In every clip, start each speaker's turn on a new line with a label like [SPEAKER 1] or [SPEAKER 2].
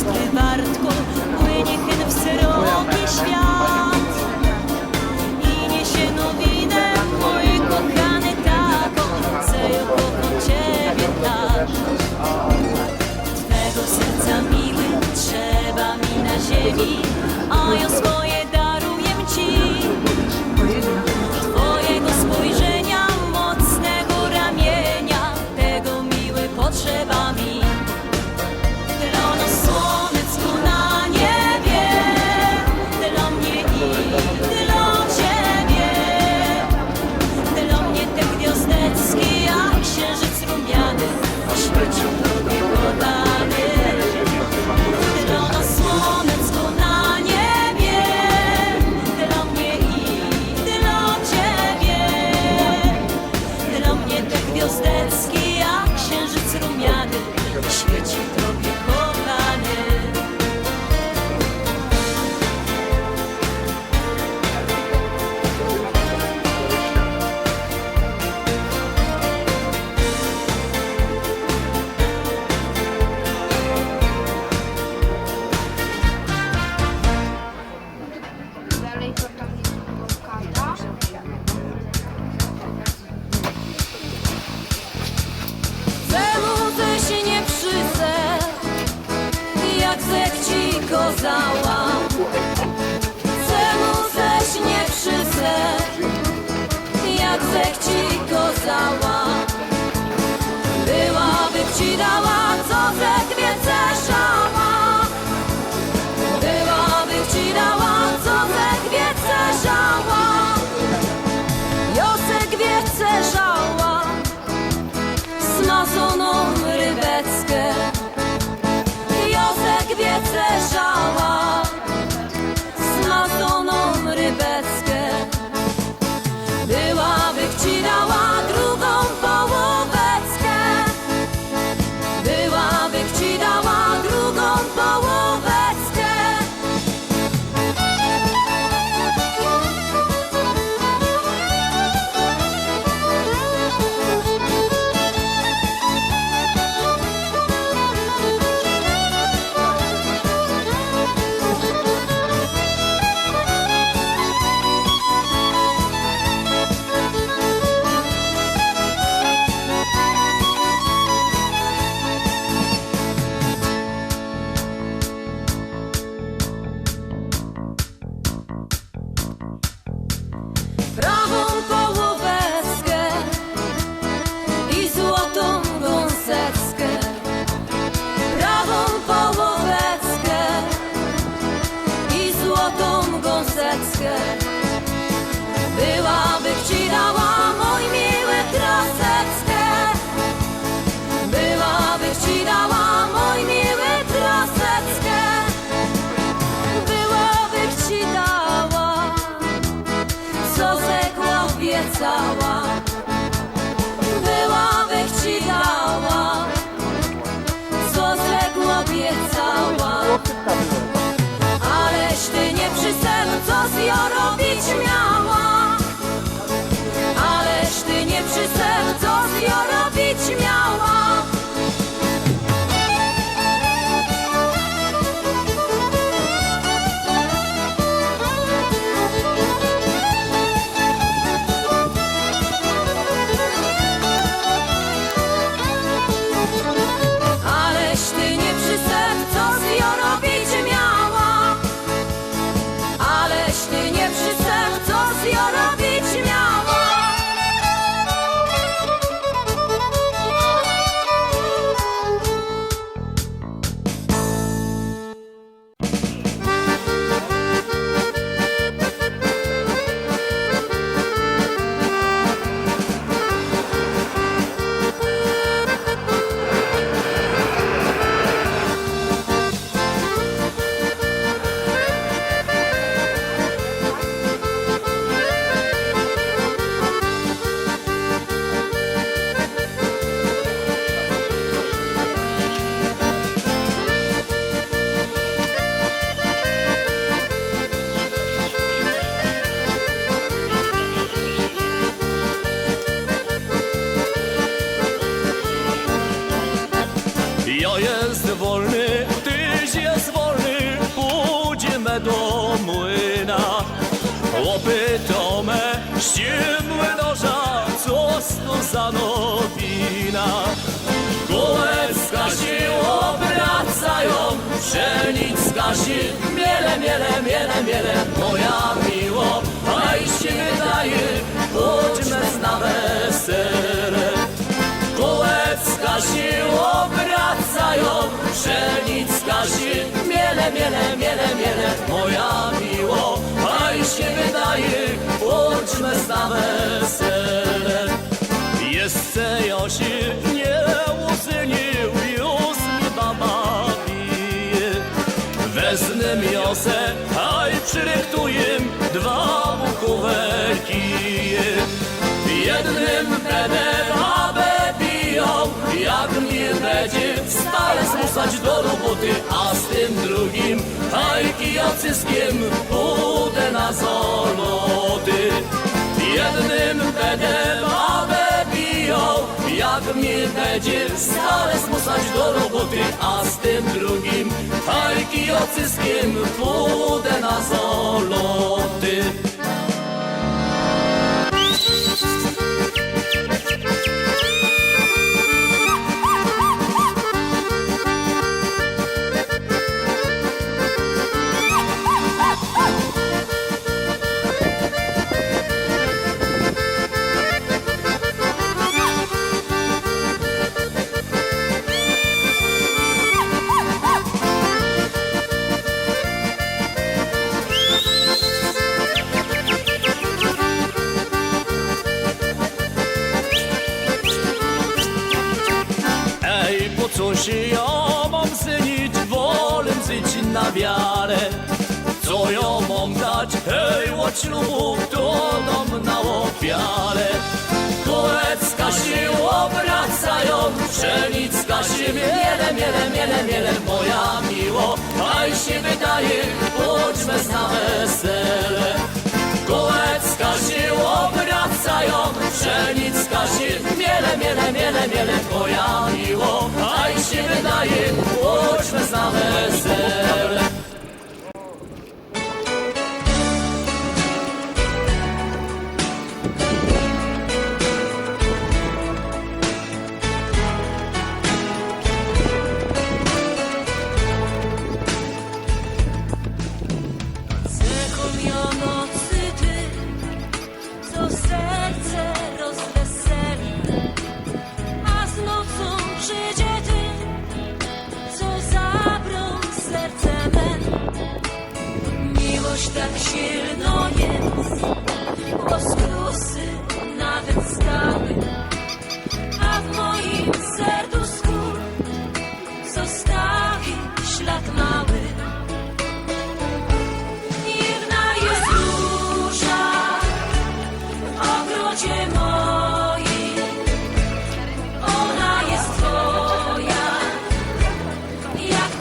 [SPEAKER 1] destripar 祈祷。Byłabych ci co zległo Aleś ty nie przy co z miała. Aleś ty nie przy co z nią robić miała
[SPEAKER 2] młyna. Chłopy to me ściemły noża, co za nowina. Kołecka się obracają, pszenicka się miele, miele, miele, miele, moja miło, aj się wydaje, chodźmy na wesele. Kołecka się obracają, pszenicka się miele, miele, miele, miele, moja miło, aj się wydaje, chodźmy na wesele. Jeszcze ja się nie uzynił, już mi baba bije. Wezmę miosę, aj przyryktuję dwa bukowe kije. Jednym będę babę będzie stale zmuszać do roboty, a z tym drugim, aj kijocyskiem, pójdę na zoloty. Jednym będę babę biją, jak mnie będzie stale zmuszać do roboty, a z tym drugim hajki ocyskiem pójdę na zoloty. Ja mam synić, wolę żyć na wiarę. Co ja mam dać, hej, od ślubu, to dom na ofiarę. Kołecka się obracają, pszenicka się miele, miele, miele, miele, moja miło, aj się wydaje, chodźmy na wesele. Kołecka się obracają, pszenicka się miele, miele, miele, miele, moja miło, aj się wydaje, chodźmy na wesele.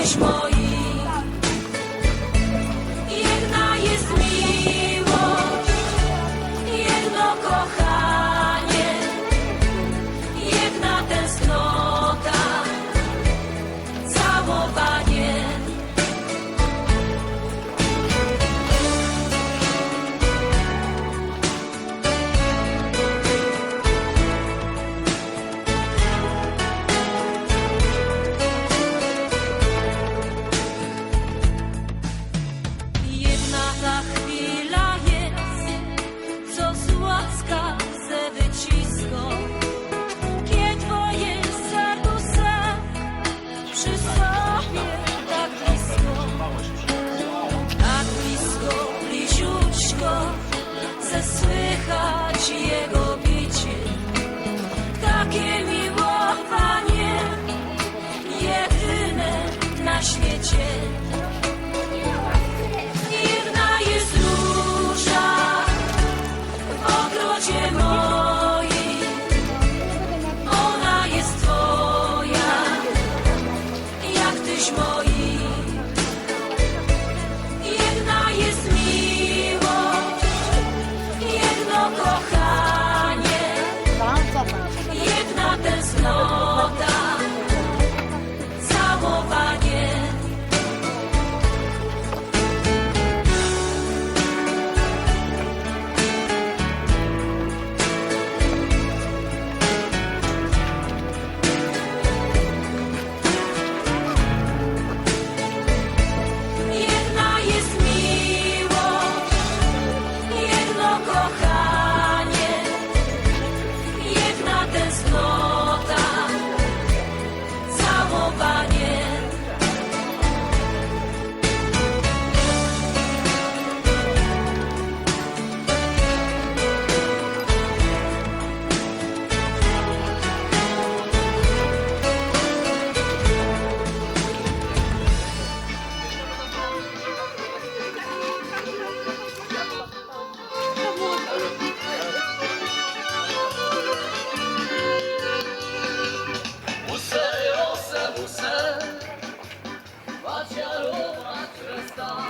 [SPEAKER 1] jesteś moim. so.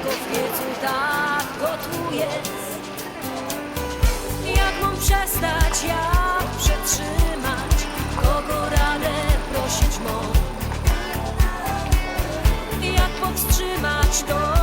[SPEAKER 1] jako w piecu tak gotuje. Jak mam przestać, jak przetrzymać, kogo radę prosić mą? Jak powstrzymać to?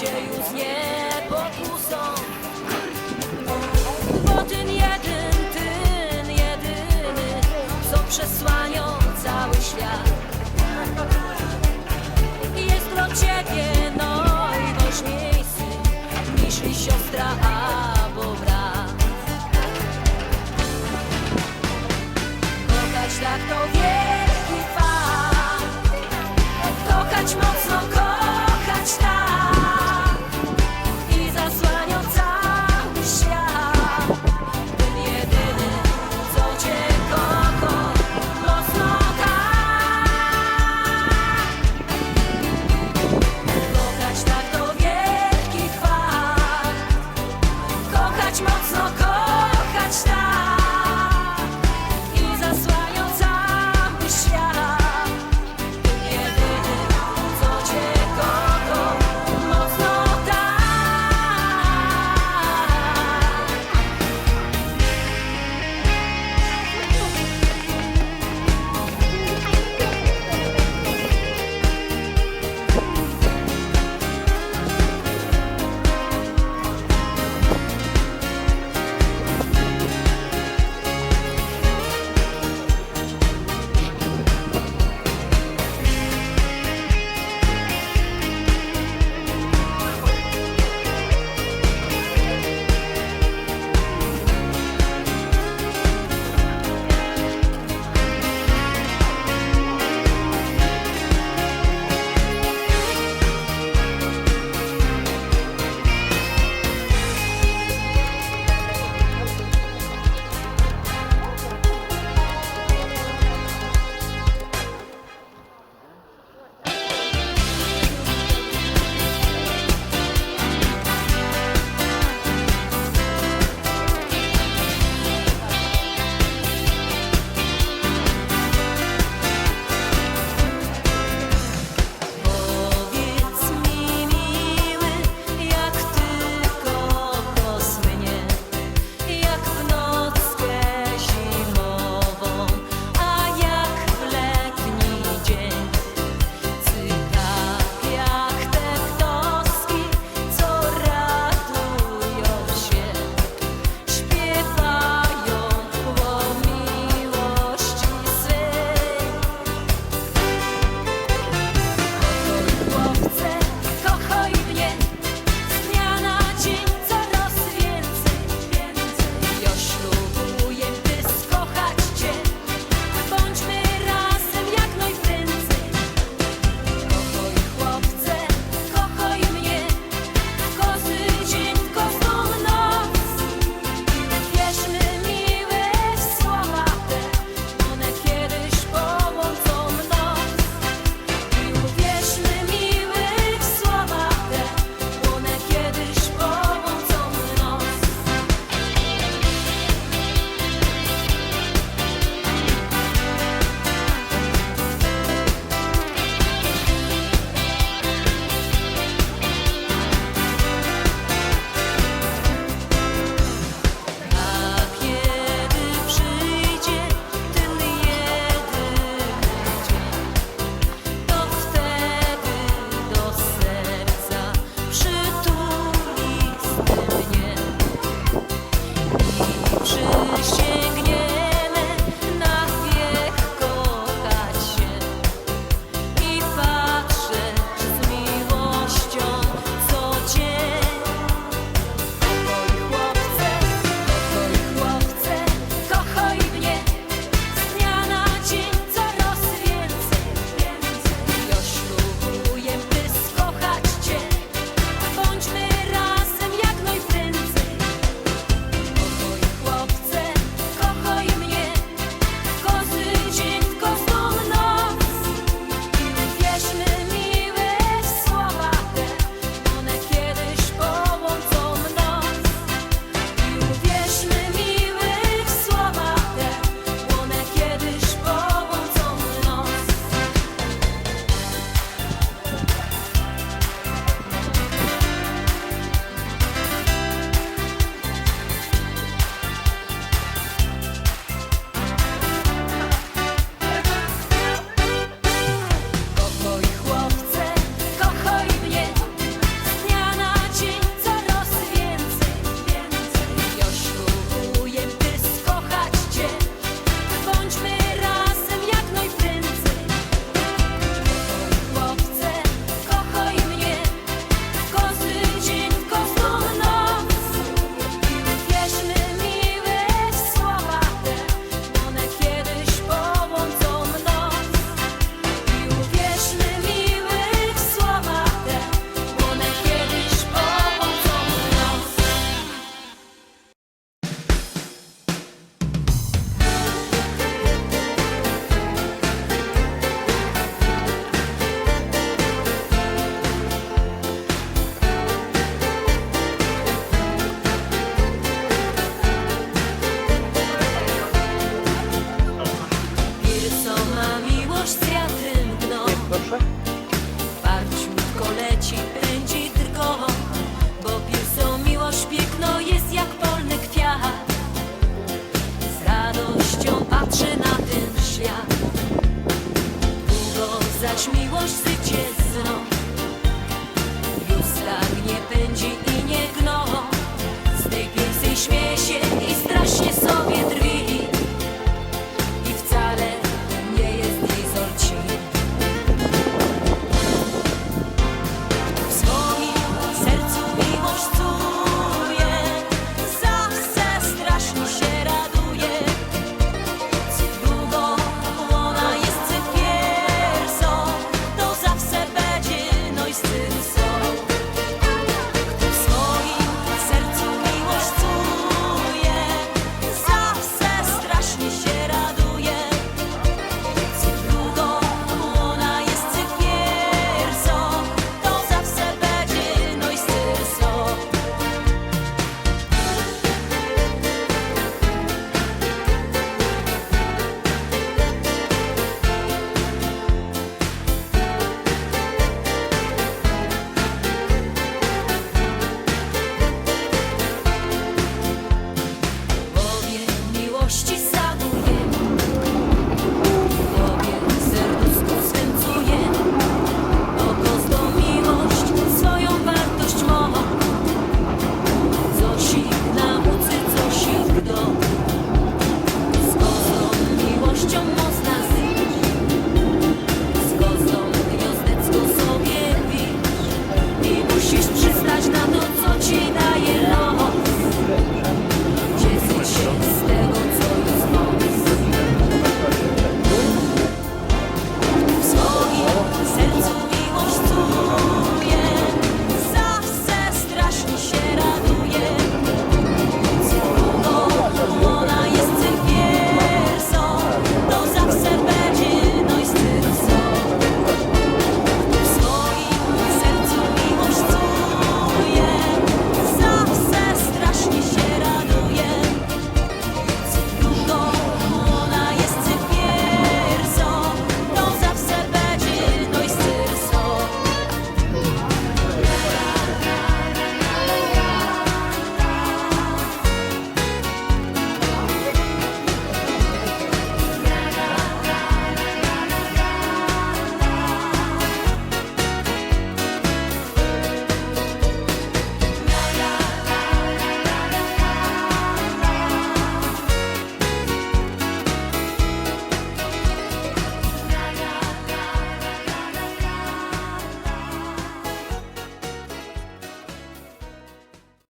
[SPEAKER 1] cię już nie pokusą Bo ten jeden, ten jedyny Co przesłanią cały świat. Jest do ciebie